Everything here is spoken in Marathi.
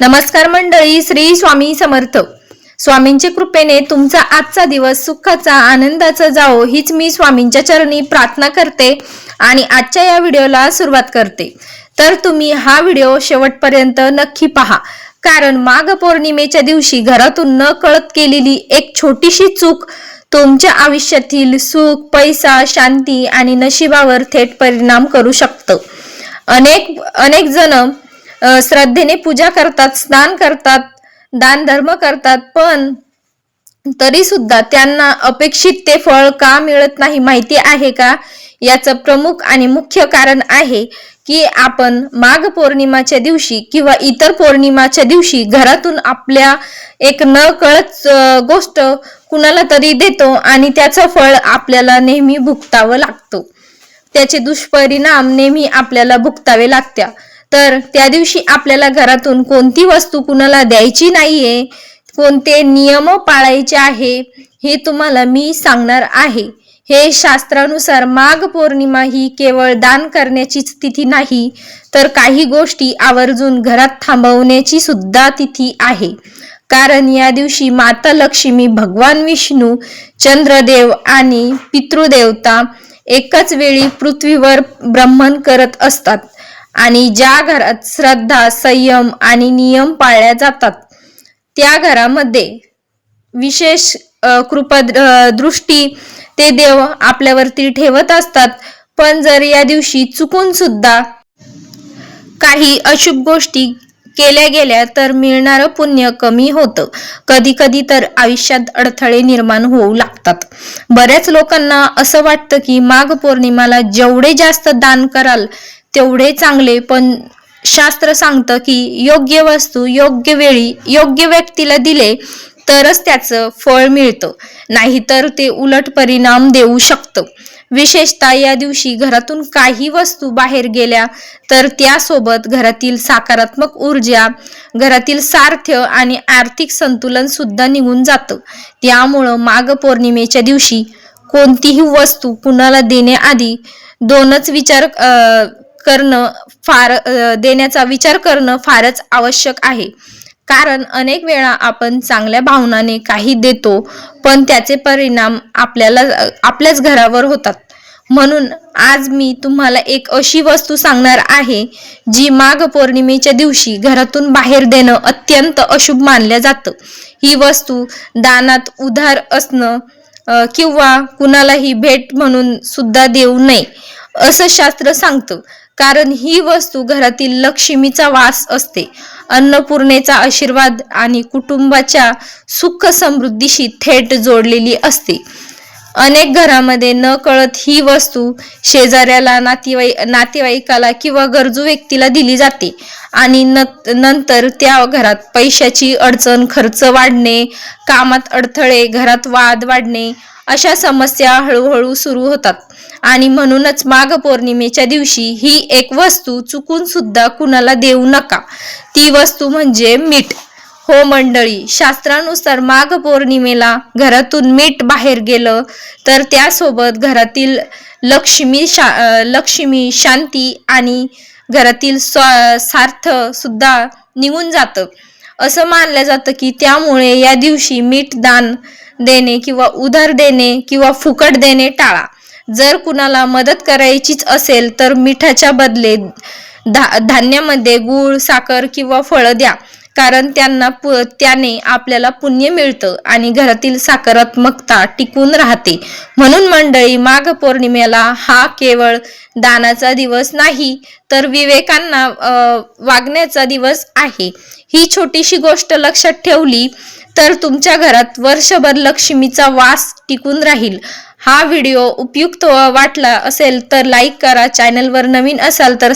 नमस्कार मंडळी श्री स्वामी समर्थ. स्वामींच्या कृपेने तुमचा आजचा दिवस सुखाचा आनंदाचा जाओ हीच मी स्वामींच्या चरणी प्रार्थना करते आणि आजच्या या व्हिडिओला सुरुवात करते. तर तुम्ही हा व्हिडिओ शेवटपर्यंत नक्की पहा. कारण माघ पौर्णिमेच्या दिवशी घरातून न कळत केलेली एक छोटीशी चूक तुमच्या आयुष्यातील सुख पैसा शांती आणि नशिबावर थेट परिणाम करू शकतं. अनेक अनेक जण श्रद्धेने पूजा करतात स्नान करतात दान धर्म करतात पण तरी सुद्धा त्यांना अपेक्षित ते फळ का मिळत नाही माहिती आहे का? याचं प्रमुख आणि मुख्य कारण आहे की आपण माघ पौर्णिमाच्या दिवशी किंवा इतर पौर्णिमाच्या दिवशी घरातून आपल्या एक न कळत गोष्ट कुणाला तरी देतो आणि त्याचं फळ आपल्याला नेहमी भुगतावं लागतो. त्याचे दुष्परिणाम नेहमी आपल्याला भुगतावे लागत्या. तर त्या दिवशी आपल्याला घरातून कोणती वस्तू कुणाला द्यायची नाहीये कोणते नियम पाळायचे आहे हे तुम्हाला मी सांगणार आहे. हे शास्त्रानुसार माघ पौर्णिमा ही केवळ दान करण्याचीच तिथी नाही तर काही गोष्टी आवर्जून घरात थांबवण्याची सुद्धा तिथी आहे. कारण या दिवशी माता लक्ष्मी भगवान विष्णू चंद्रदेव आणि पितृदेवता एकाच वेळी पृथ्वीवर ब्रह्मण करत असतात. आणि ज्या घरात श्रद्धा संयम आणि नियम पाळल्या जातात त्या घरामध्ये विशेष अ, कृपा दृष्टी ते देव आपल्यावरती ठेवत असतात. पण जर या दिवशी चुकून सुद्धा काही अशुभ गोष्टी केल्या गेल्या तर मिळणारं पुण्य कमी होतं. कधी कधी तर आयुष्यात अडथळे निर्माण होऊ लागतात. बऱ्याच लोकांना असं वाटतं की माघ पौर्णिमाला जेवढे जास्त दान कराल तेवढे चांगले पण शास्त्र सांगतं की योग्य वस्तू योग्य वेळी योग्य व्यक्तीला दिले तरच त्याचं फळ मिळतं. नाहीतर ते उलट परिणाम देऊ शकतं. विशेषतः या दिवशी घरातून काही वस्तू बाहेर गेल्या तर त्यासोबत घरातील सकारात्मक ऊर्जा घरातील सार्थ आणि आर्थिक संतुलन सुद्धा निघून जातं. त्यामुळं माघ पौर्णिमेच्या दिवशी कोणतीही वस्तू कुणाला देण्याआधी दोनच विचार करणं फार देण्याचा विचार करणं फारच आवश्यक आहे. कारण अनेक वेळा आपण चांगल्या भावनाने काही देतो पण त्याचे परिणाम आपल्याला आपल्याच घरावर होतात. म्हणून आज मी तुम्हाला एक अशी वस्तू सांगणार आहे जी माघ पौर्णिमेच्या दिवशी घरातून बाहेर देणं अत्यंत अशुभ मानलं जातं. ही वस्तू दानात उधार असणं किंवा कुणालाही भेट म्हणून सुद्धा देऊ नये. असं शास्त्र सांगतं. कारण ही वस्तू घरातील लक्ष्मीचा वास असते. अन्नपूर्णेचा आशीर्वाद आणि कुटुंबाच्या सुख समृद्धीशी थेट जोडलेली असते. अनेक घरामध्ये न कळत ही वस्तू शेजाऱ्याला नातेवाई नातेवाईकाला किंवा गरजू व्यक्तीला दिली जाते आणि न- नंतर त्या घरात पैशाची अडचण खर्च वाढणे कामात अडथळे घरात वाद वाढणे अशा समस्या हळूहळू सुरू होतात. आणि म्हणूनच माघ पौर्णिमेच्या दिवशी ही एक वस्तू चुकून सुद्धा कुणाला देऊ नका. ती वस्तू म्हणजे मीठ. हो मंडळी शास्त्रानुसार माघ पौर्णिमेला घरातून मीठ बाहेर गेलं तर त्यासोबत घरातील लक्ष्मी शा लक्ष्मी शांती आणि घरातील स्वा सार्थ सुद्धा निघून जातं. असं मानलं जातं की त्यामुळे या दिवशी मीठ दान देणे किंवा उधार देणे किंवा फुकट देणे टाळा. जर कुणाला मदत करायचीच असेल तर मिठाच्या बदले धा धान्यामध्ये गूळ साखर किंवा फळं द्या. कारण त्यांना पु त्याने आपल्याला पुण्य मिळतं आणि घरातील सकारात्मकता टिकून राहते. म्हणून मंडळी माघ पौर्णिमेला हा केवळ दानाचा दिवस नाही तर विवेकांना वागण्याचा दिवस आहे. ही छोटीशी गोष्ट लक्षात ठेवली तर तुमच्या घरात वर्षभर लक्ष्मीचा वास टिकून राहील. हा व्हिडिओ उपयुक्त वाटला असेल तर लाईक करा. चॅनलवर नवीन असाल तर